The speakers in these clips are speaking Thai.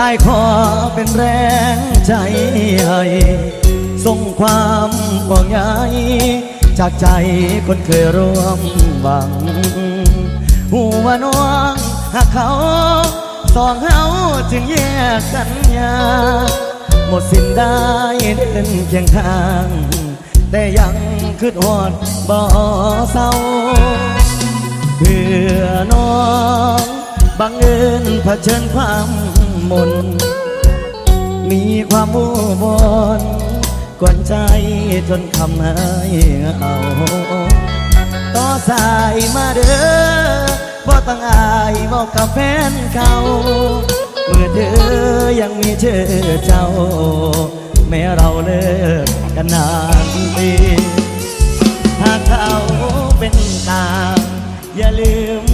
อายขอเป็นแรงใจให้ส่งความห่วงใยจากใจคนเคยร่วมหวังหูว่าน้องหากเขาสองเฮาจึงแยกกันยาหมดสิ้นได้เดินเคียงข้าง แต่ยังคืดหอดบ่เศร้าเพื่อน้อง บังเอิญเผชิญความมน มีความมู่บนกวนใจจนคำให้เอาต่อสายมาเด้อบ่ต้องอายบอกกับแฟนเขาเมื่อเธอยังมีเชื่อเจ้า แม้เราเลิกกันนานปีหากเขาเป็นตางอย่าลืม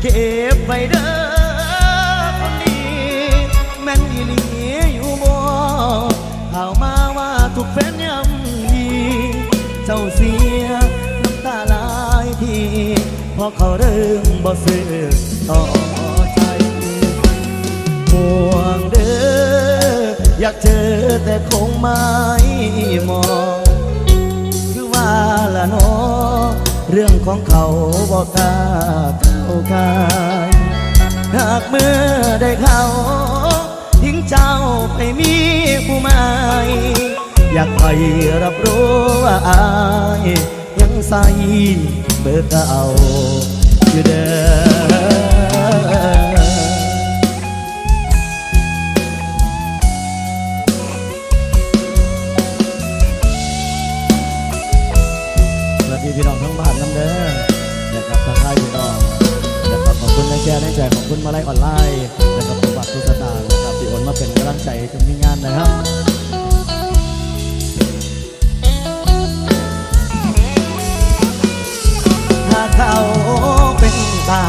เก็บไว้เด้อคนดีแม่นอีหลีอยู่บ่ข่าวมาว่าถูกแฟนย่ำยีเจ้าเสียน้ำตาหลายทีพราะเขาเริ่มบ่ซื้อต่อใจห่วงเด้ออยากเจอแต่คงไม่มองคือว่าละนอเรื่องของเขาบอกกล้า เข้ายหากเมื่อได้เขาทิ้งเจ้าไปมีผู้ใหม่อยากให้รับรู้ว่าอายยังใส่เบอร์เก่าอยู่เด้อสวัสดีพี่น้องทั้งบ้านน้ำเด้อนะครับทักทายพี่น้อง คุณแรงแชร์แรงใจของคุณมาไลยออนไลน์นะครับสมบัติทุกสตางค์นะครับที่โอนมาเป็นกำลังใจให้ทุกมีงานนะครับถ้าเขาเป็นตา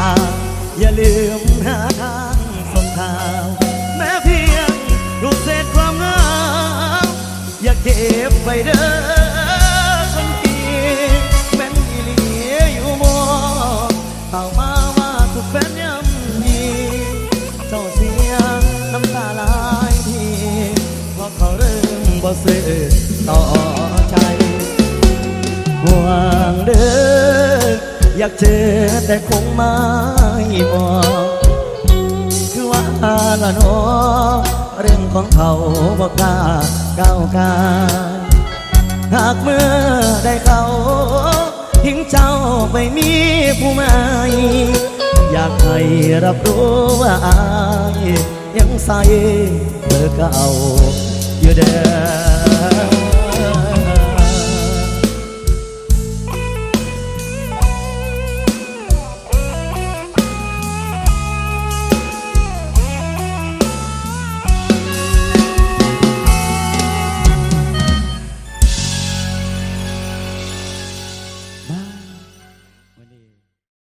อย่าลืมหาทางส่งทางแม้เพียงลูกเศษความงามอย่าเก็บไว้เด้อ บ่ซื้อต่อใจ ห่วงเด้ออยากเจอแต่คงไม่มองคือว่าละนอเรื่องของเขาบอกกล้าก้าวกายหากเมื่อได้เขาทิ้งเจ้าไปมีผู้ใหม่อยากให้รับรู้ว่าอายยังใส่เบอร์เก่า อยู่เด้อ